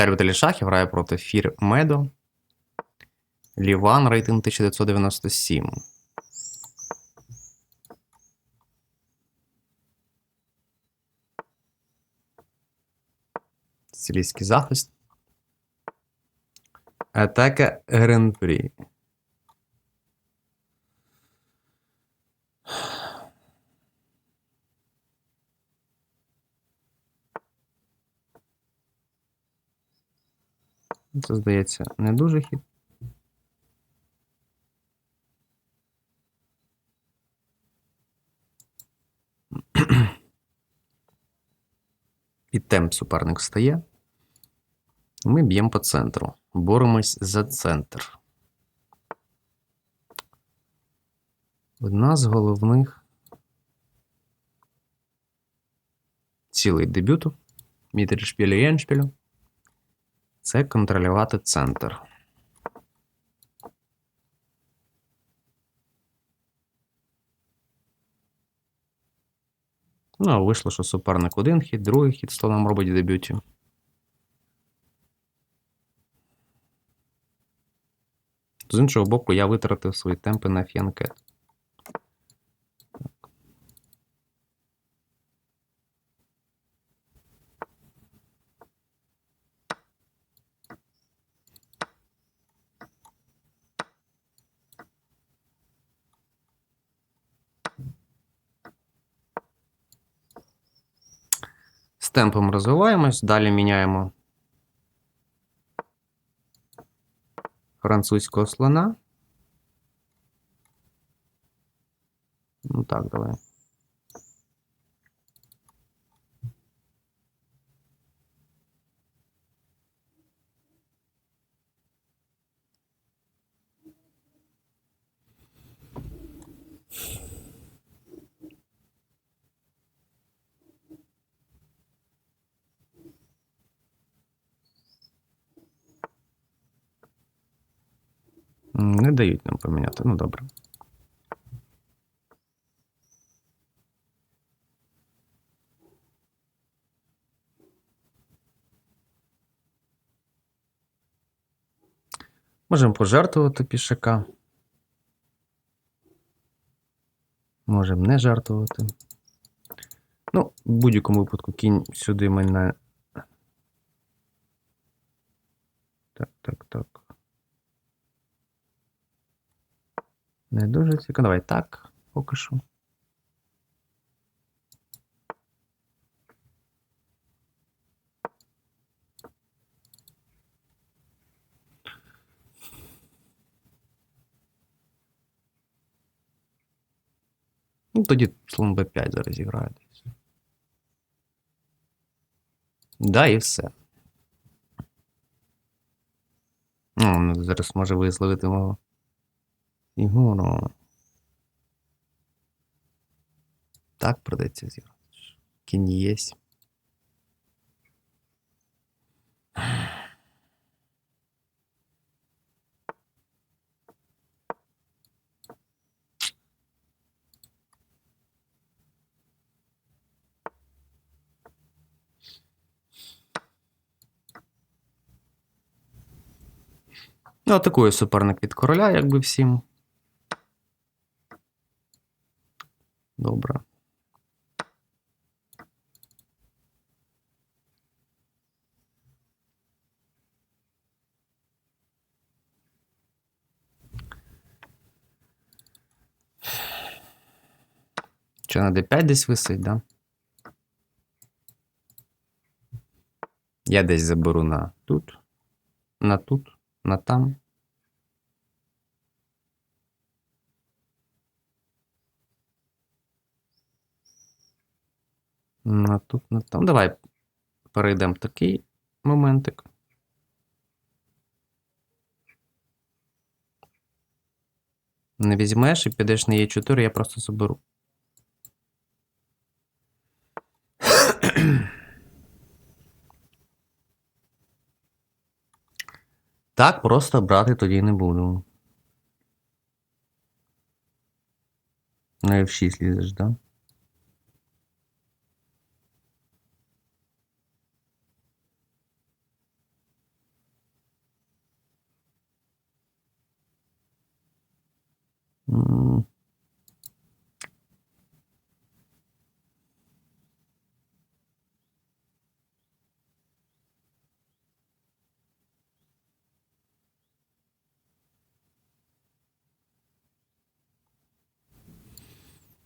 Віталій Віталій Шахів грає проти Фір Медо. Ліван, рейтинг 1997. Сицилійський захист. Атака Гран-прі. Це, здається, не дуже хід. І темп суперник встає. Ми б'ємо по центру. Боремось за центр. Одна з головних цілей дебюту Мітершпілю і Еншпілю це контролювати центр. Ну, а вийшло, що суперник один хід, другий хід слоном робить в дебюті. З іншого боку, я витратив свої темпи на фіанкет. З темпом розвиваємось, далі міняємо французького слона. Ну так, давай. Не дають нам поміняти. Ну добре. Можемо пожертвувати пішака. Можемо не жертвувати. Ну, в будь-якому випадку кінь сюди мене. Так, так, так. Не дуже цікаво. Давай так, поки що. Ну, тоді слон b5 зараз зіграє. десь. Да, і все. Ну, зараз може висловити мого. Ігору. Так придеться зіграти. Кінь єсть. Ну, атакує суперник від короля, якби всім. Добре. Що на d5 десь висить, да? Я десь заберу на тут, на тут, на там. На тут, на там. Давай перейдемо в такий моментик. Не візьмеш і підеш на Е4, я просто заберу. Так просто брати тоді не буду. На F6 лізеш, да?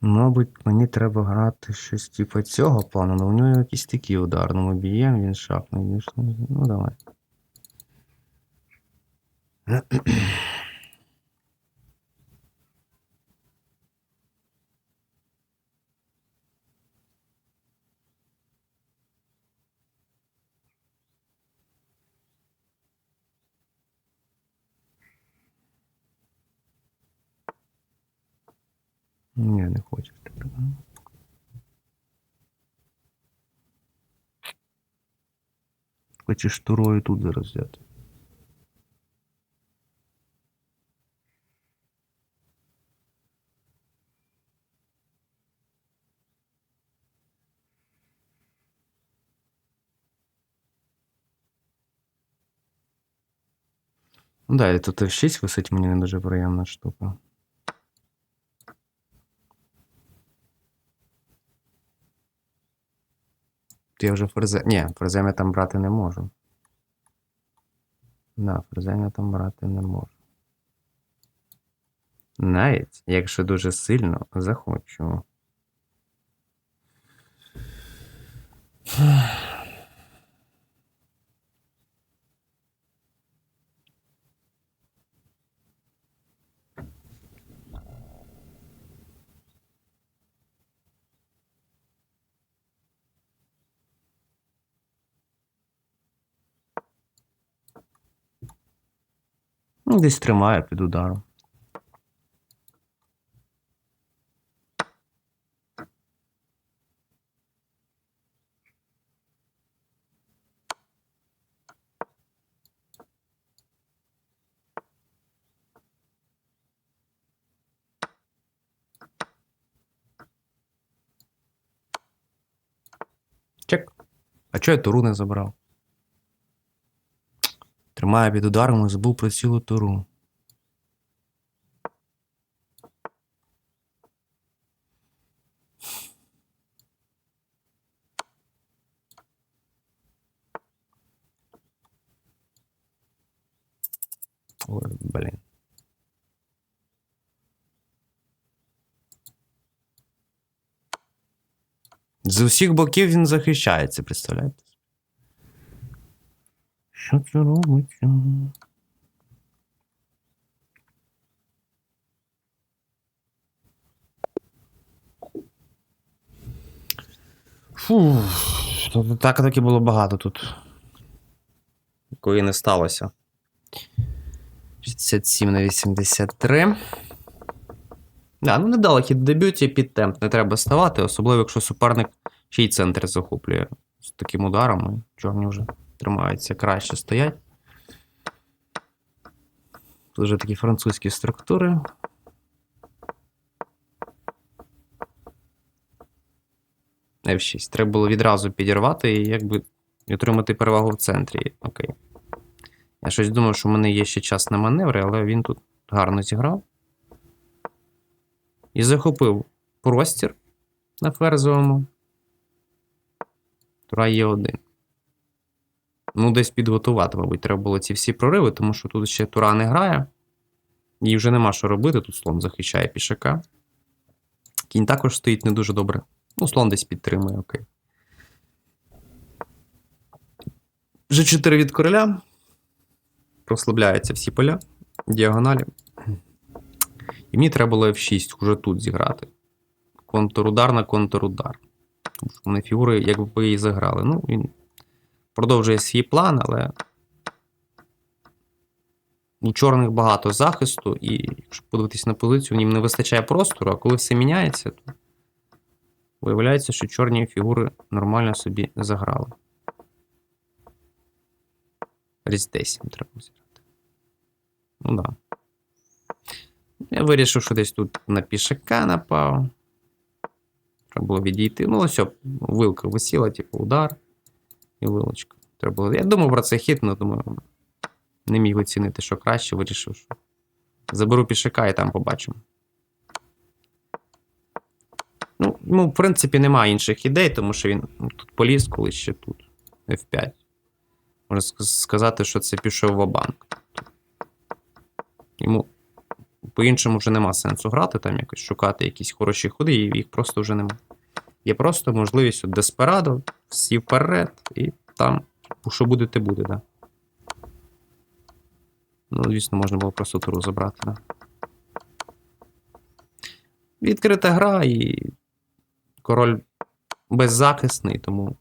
Мабуть, мені треба грати щось типу цього плану, але у нього якийсь такий удар. Ну, ми б'ємо, він шахний. Ну, давай. Ні, не хочеш тепер. Хочеш турою тут зараз взяти. Ну да, і тут F6 висить, мені не дуже приємна штука. Я вже ферзе. Ні, ферзем я там брати не можу. Да, ферзем я там брати не можу. Навіть, якщо дуже сильно захочу. Десь тримає під ударом. Чек. А чого я туру не забрав? Тримає під ударом і забув про цілу туру. Ой, блін. З усіх боків він захищається, представляєте? Що це робиться? Фу, то так таки було багато тут. Якої не сталося. 67 на 83. Да, ну невдало хід дебюті під темп не треба ставати, особливо якщо суперник ще центр захоплює з таким ударом. і Чорні вже тримаються краще стоять. Тут вже такі французькі структури. F6. Треба було відразу підірвати і якби отримати перевагу в центрі. Окей. Я щось думав, що в мене є ще час на маневри, але він тут гарно зіграв. І захопив простір на ферзовому. Тура є один. Ну, десь підготувати, мабуть, треба було ці всі прориви, тому що тут ще Тура не грає. Їй вже нема що робити. Тут слон захищає пішака. Кінь також стоїть не дуже добре. Ну, слон десь підтримує, окей. G4 від короля. Прослабляються всі поля, діагоналі. І мені треба було F6 уже тут зіграти. Контрудар на контрудар. Тому що вони фігури, якби і заграли. Ну, він продовжує свій план, але у чорних багато захисту, і якщо подивитись на позицію, їм не вистачає простору, а коли все міняється, то виявляється, що чорні фігури нормально собі заграли. Різ 10 треба зіграти. Ну так. Да. Я вирішив, що десь тут на пішака напав. Треба було відійти. Ну, ось, вилка висіла, типу, удар і лилочка. Треба було... Я думав про це хід, але думаю, не міг оцінити, що краще, вирішив. що Заберу пішака і там побачимо. Ну, ну, в принципі, немає інших ідей, тому що він ну, тут поліз, коли ще тут. F5. Можна сказати, що це пішов в банк Йому по-іншому вже нема сенсу грати, там якось шукати якісь хороші ходи, і їх просто вже нема. Є просто можливість от Деспирадо, всі вперед, і там, що буде, те буде, да. Ну, звісно, можна було просто туру забрати, да. Відкрита гра, і король беззахисний, тому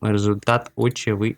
результат очевидний.